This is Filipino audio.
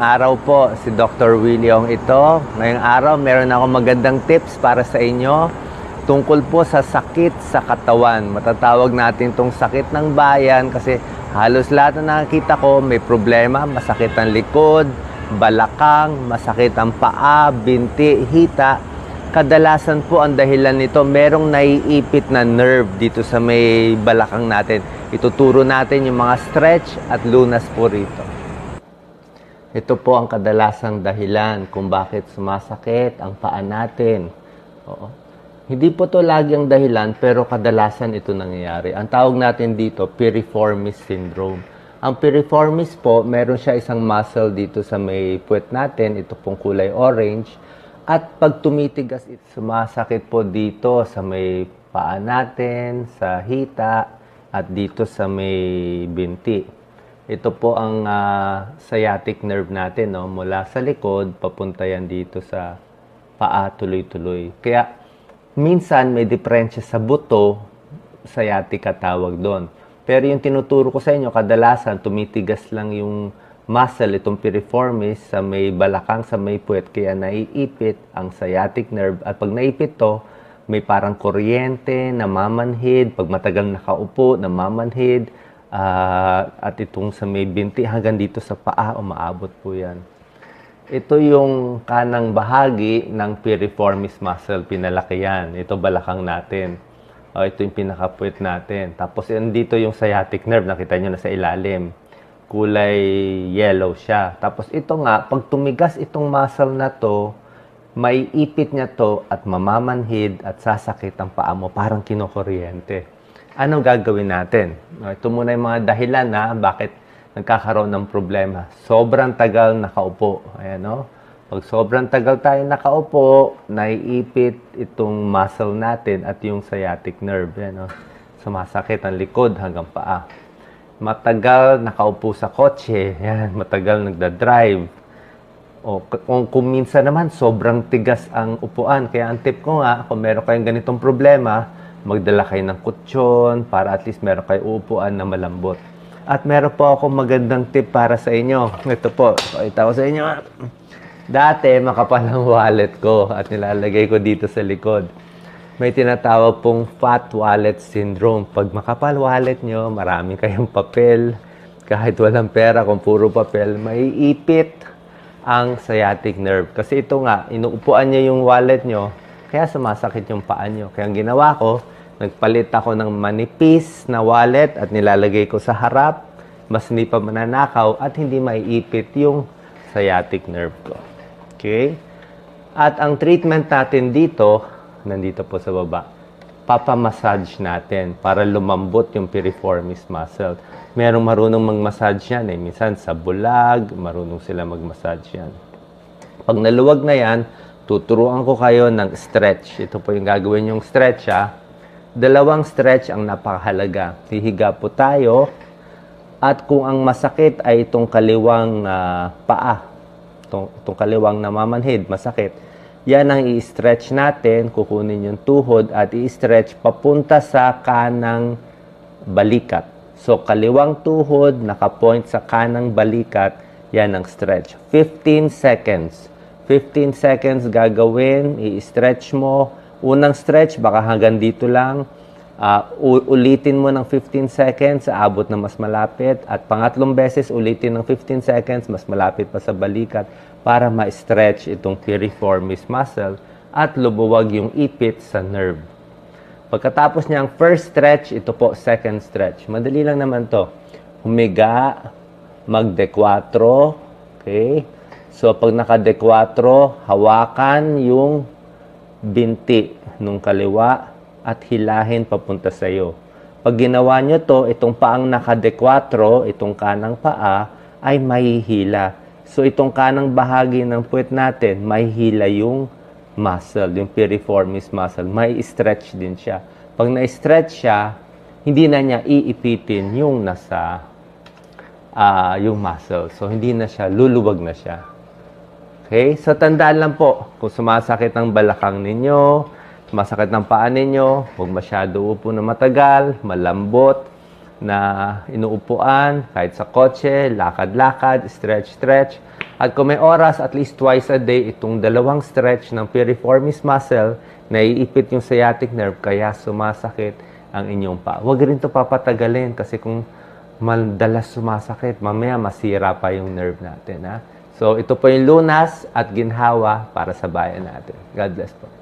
Araw po, si Dr. William ito. Ngayong araw, meron ako magandang tips para sa inyo tungkol po sa sakit sa katawan. Matatawag natin tong sakit ng bayan kasi halos lahat na nakikita ko may problema. Masakit ang likod, balakang, masakit ang paa, binti, hita. Kadalasan po ang dahilan nito, merong naiipit na nerve dito sa may balakang natin. Ituturo natin yung mga stretch at lunas po rito. Ito po ang kadalasang dahilan kung bakit sumasakit ang paa natin. Oo. Hindi po to lagi ang dahilan pero kadalasan ito nangyayari. Ang tawag natin dito, piriformis syndrome. Ang piriformis po, meron siya isang muscle dito sa may puwet natin. Ito pong kulay orange. At pag tumitigas, it sumasakit po dito sa may paa natin, sa hita, at dito sa may binti. Ito po ang ah, sciatic nerve natin, no? mula sa likod, papunta yan dito sa paa, tuloy-tuloy. Kaya, minsan may diferensya sa buto, sciatica tawag doon. Pero yung tinuturo ko sa inyo, kadalasan tumitigas lang yung muscle, itong piriformis, sa may balakang, sa may puwet, kaya naiipit ang sciatic nerve. At pag naipit to, may parang kuryente, namamanhid, pag matagal nakaupo, namamanhid, Ah, at itong sa may binti hanggang dito sa paa, umaabot po yan. Ito yung kanang bahagi ng piriformis muscle, pinalaki yan. Ito balakang natin. O, ito yung pinakapuwit natin. Tapos dito yung sciatic nerve, nakita nyo na sa ilalim. Kulay yellow siya. Tapos ito nga, pag tumigas itong muscle na to, may ipit niya to at mamamanhid at sasakit ang paa mo, parang kinukuryente anong gagawin natin? Ito muna yung mga dahilan na bakit nagkakaroon ng problema. Sobrang tagal nakaupo. Ayan, no? Pag sobrang tagal tayo nakaupo, naiipit itong muscle natin at yung sciatic nerve. Ayan, no? Sumasakit ang likod hanggang paa. Matagal nakaupo sa kotse. Ayan, matagal nagda-drive. O kung, kung minsan naman sobrang tigas ang upuan. Kaya ang tip ko nga, kung meron kayong ganitong problema, magdala kayo ng kutsyon para at least meron kayo upuan na malambot. At meron po ako magandang tip para sa inyo. Ito po, pakita ko sa inyo. Dati, makapal ang wallet ko at nilalagay ko dito sa likod. May tinatawag pong fat wallet syndrome. Pag makapal wallet nyo, marami kayong papel. Kahit walang pera, kung puro papel, maiipit ang sciatic nerve. Kasi ito nga, inuupuan niya yung wallet nyo, kaya sumasakit yung paa nyo. Kaya ang ginawa ko, nagpalit ako ng manipis na wallet at nilalagay ko sa harap. Mas hindi pa mananakaw at hindi maiipit yung sciatic nerve ko. Okay? At ang treatment natin dito, nandito po sa baba, papamassage natin para lumambot yung piriformis muscle. Merong marunong mag-massage yan eh. Minsan sa bulag, marunong sila mag-massage yan. Pag naluwag na yan, tuturuan ko kayo ng stretch. Ito po yung gagawin yung stretch ha. Dalawang stretch ang napakahalaga. Hihiga po tayo at kung ang masakit ay itong kaliwang ah, paa, itong, itong kaliwang namamanhid, masakit, yan ang i-stretch natin, kukunin yung tuhod at i-stretch papunta sa kanang balikat. So, kaliwang tuhod, nakapoint sa kanang balikat, yan ang stretch. 15 seconds. 15 seconds gagawin, i-stretch mo. Unang stretch, baka hanggang dito lang. Ah, u- ulitin mo ng 15 seconds, aabot na mas malapit. At pangatlong beses, ulitin ng 15 seconds, mas malapit pa sa balikat para ma-stretch itong piriformis muscle at lumuwag yung ipit sa nerve. Pagkatapos niyang first stretch, ito po second stretch. Madali lang naman to. Humiga, mag-de-4, okay? So pag naka-de-4, hawakan yung binti nung kaliwa at hilahin papunta sa iyo. Pag ginawa nyo to, itong paang naka-de-4, itong kanang paa, ay mahihila. So itong kanang bahagi ng puwet natin, mahihila yung muscle, yung piriformis muscle. May stretch din siya. Pag na-stretch siya, hindi na niya iipitin yung nasa ah, yung muscle. So hindi na siya, luluwag na siya. Okay? So, tandaan lang po, kung sumasakit ang balakang ninyo, sumasakit ng paa ninyo, huwag masyado upo na matagal, malambot, na inuupuan, kahit sa kotse, lakad-lakad, stretch-stretch. At kung may oras, at least twice a day, itong dalawang stretch ng piriformis muscle, naiipit yung sciatic nerve, kaya sumasakit ang inyong pa. Huwag rin ito papatagalin kasi kung madalas sumasakit, mamaya masira pa yung nerve natin. Ha? So, ito po yung lunas at ginhawa para sa bayan natin. God bless po.